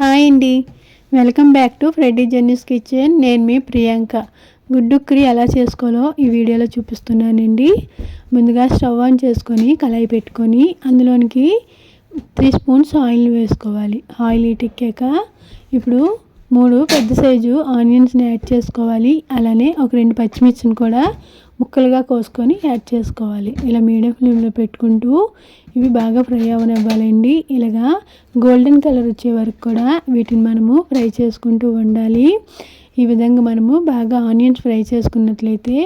Hi అండి. Welcome back to Freddy Jenny's kitchen. నేను మీ ప్రియాంక. గుడ్డు కర్రీ ఎలా చేసుకోవాలో ఈ వీడియోలో చూపిస్తున్నానండి. ముందుగా స్టవ్ ఆన్ చేసుకొని కళాయి పెట్టుకొని అందులోనికి త్రీ స్పూన్స్ ఆయిల్ వేసుకోవాలి. ఆయిల్ ఇటెక్కాక ఇప్పుడు మూడు పెద్ద సైజు ఆనియన్స్ని యాడ్ చేసుకోవాలి. అలానే ఒక రెండు పచ్చిమిర్చిని కూడా ముక్కలుగా కోసుకొని యాడ్ చేసుకోవాలి. ఇలా మీడియం ఫ్లేమ్లో పెట్టుకుంటూ ఇవి బాగా ఫ్రై అవనివ్వాలండి. ఇలాగా గోల్డెన్ కలర్ వచ్చే వరకు కూడా వీటిని మనము ఫ్రై చేసుకుంటూ ఉండాలి ఈ విధంగా మనము బాగా ఆనియన్స్ ఫ్రై చేసుకున్నట్లయితే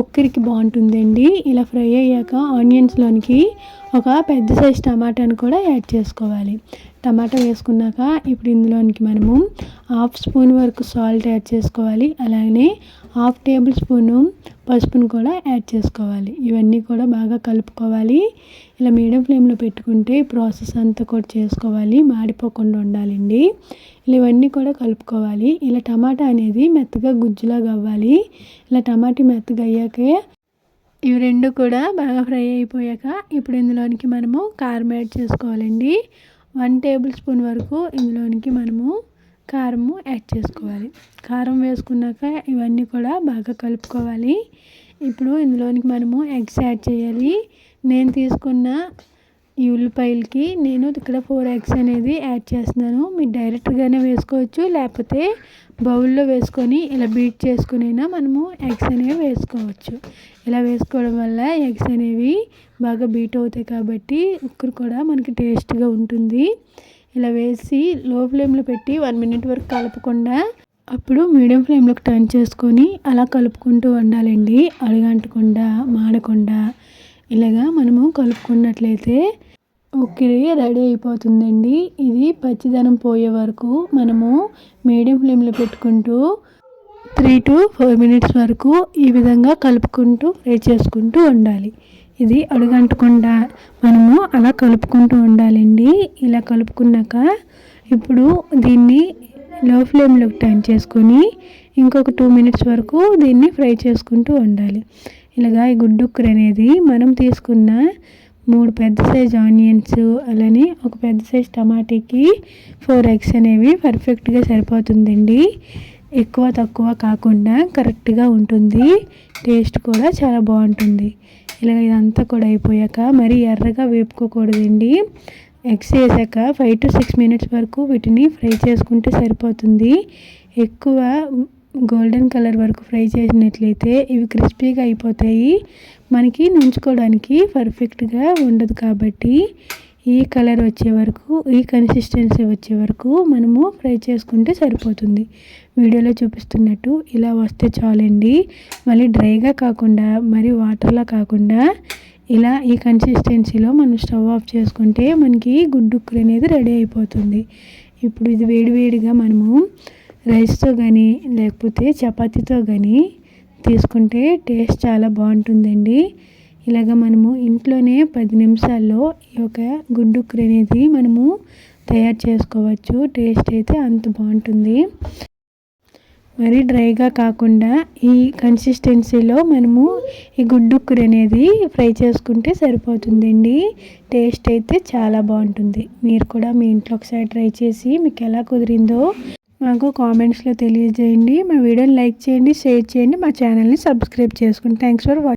ఒక్కరికి బాగుంటుందండి. ఇలా ఫ్రై అయ్యాక ఆనియన్స్లోనికి ఒక పెద్ద సైజ్ టమాటాని కూడా యాడ్ చేసుకోవాలి. టమాటా వేసుకున్నాక ఇప్పుడు ఇందులోనికి మనము హాఫ్ స్పూన్ వరకు సాల్ట్ యాడ్ చేసుకోవాలి. అలాగే హాఫ్ టేబుల్ స్పూను పసుపును కూడా యాడ్ చేసుకోవాలి. ఇవన్నీ కూడా బాగా కలుపుకోవాలి. ఇలా మీడియం ఫ్లేమ్లో పెట్టుకుంటే ప్రాసెస్ అంతా కూడా చేసుకోవాలి. మాడిపోకుండా ఉండాలండి. ఇలా ఇవన్నీ కూడా కలుపుకోవాలి. ఇలా టమాటా అనేది మెత్తగా గుజ్జులాగా అవ్వాలి. ఇలా టమాటా మెత్తగా అయ్యాకే ఇవి రెండు కూడా బాగా ఫ్రై అయిపోయాక ఇప్పుడు ఇందులోనికి మనము కారం యాడ్ చేసుకోవాలండి. వన్ టేబుల్ స్పూన్ వరకు ఇందులోనికి మనము కారము యాడ్ చేసుకోవాలి. కారం వేసుకున్నాక ఇవన్నీ కూడా బాగా కలుపుకోవాలి. ఇప్పుడు ఇందులోనికి మనము ఎగ్స్ యాడ్ చేయాలి. నేను తీసుకున్న ఈ ఉల్లిపాయలకి నేను ఇక్కడ ఫోర్ ఎగ్స్ అనేది యాడ్ చేస్తున్నాను. మీరు డైరెక్ట్గానే వేసుకోవచ్చు లేకపోతే బౌల్లో వేసుకొని ఇలా బీట్ చేసుకునైనా మనము ఎగ్స్ అనేవి వేసుకోవచ్చు. ఇలా వేసుకోవడం వల్ల ఎగ్స్ అనేవి బాగా బీట్ అవుతాయి కాబట్టి ఉక్కురు కూడా మనకి టేస్ట్గా ఉంటుంది. ఇలా వేసి లో ఫ్లేమ్లో పెట్టి వన్ మినిట్ వరకు కలపకుండా అప్పుడు మీడియం ఫ్లేమ్లోకి టర్న్ చేసుకొని అలా కలుపుకుంటూ ఉండాలండి. అడుగంటకుండా మాడకుండా. ఇలాగా మనము కలుపుకున్నట్లయితే ఉక్కిరి రెడీ అయిపోతుందండి. ఇది పచ్చిదనం పోయే వరకు మనము మీడియం ఫ్లేమ్లో పెట్టుకుంటూ త్రీ టు ఫోర్ మినిట్స్ వరకు ఈ విధంగా కలుపుకుంటూ ఫ్రై చేసుకుంటూ ఉండాలి. ఇది అడుగంటకుండా మనము అలా కలుపుకుంటూ ఉండాలండి. ఇలా కలుపుకున్నాక ఇప్పుడు దీన్ని లో ఫ్లేమ్లోకి టర్న్ చేసుకొని ఇంకొక టూ మినిట్స్ వరకు దీన్ని ఫ్రై చేసుకుంటూ ఉండాలి. ఇలాగా ఈ గుడ్డుక్కర్ అనేది మనం తీసుకున్న మూడు పెద్ద సైజ్ ఆనియన్స్ అలానే ఒక పెద్ద సైజ్ టమాటీకి ఫోర్ ఎగ్స్ అనేవి పర్ఫెక్ట్గా సరిపోతుందండి. ఎక్కువ తక్కువ కాకుండా కరెక్ట్గా ఉంటుంది. టేస్ట్ కూడా చాలా బాగుంటుంది. ఇలా ఇదంతా కూడా అయిపోయాక మరి ఎర్రగా వేపుకోకూడదండి. ఎగ్స్ వేసాక ఫైవ్ టు సిక్స్ మినిట్స్ వరకు వీటిని ఫ్రై చేసుకుంటే సరిపోతుంది. ఎక్కువ గోల్డెన్ కలర్ వరకు ఫ్రై చేసినట్లయితే ఇవి క్రిస్పీగా అయిపోతాయి. మనకి నుంచుకోవడానికి పర్ఫెక్ట్గా ఉండదు కాబట్టి ఈ కలర్ వచ్చే వరకు ఈ కన్సిస్టెన్సీ వచ్చే వరకు మనము ఫ్రై చేసుకుంటే సరిపోతుంది. వీడియోలో చూపిస్తున్నట్టు ఇలా వస్తే చాలండి. మళ్ళీ డ్రైగా కాకుండా మరి వాటర్లా కాకుండా ఇలా ఈ కన్సిస్టెన్సీలో మనం స్టవ్ ఆఫ్ చేసుకుంటే మనకి గుడ్డుక్కురు అనేది రెడీ అయిపోతుంది. ఇప్పుడు ఇది వేడివేడిగా మనము రైస్తో కానీ లేకపోతే చపాతీతో కానీ తీసుకుంటే టేస్ట్ చాలా బాగుంటుందండి. ఇలాగ మనము ఇంట్లోనే పది నిమిషాల్లో ఈ యొక్క గుడ్డు అనేది మనము తయారు చేసుకోవచ్చు. టేస్ట్ అయితే అంత బాగుంటుంది. మరి డ్రైగా కాకుండా ఈ కన్సిస్టెన్సీలో మనము ఈ గుడ్డుక్కురు అనేది ఫ్రై చేసుకుంటే సరిపోతుందండి. టేస్ట్ అయితే చాలా బాగుంటుంది. మీరు కూడా మీ ఇంట్లో ఒకసారి ట్రై చేసి మీకు ఎలా కుదిరిందో మాకు కామెంట్స్లో తెలియజేయండి. మా వీడియోని లైక్ చేయండి షేర్ చేయండి మా ఛానల్ని సబ్స్క్రైబ్ చేసుకోండి థ్యాంక్స్ ఫర్ వాచింగ్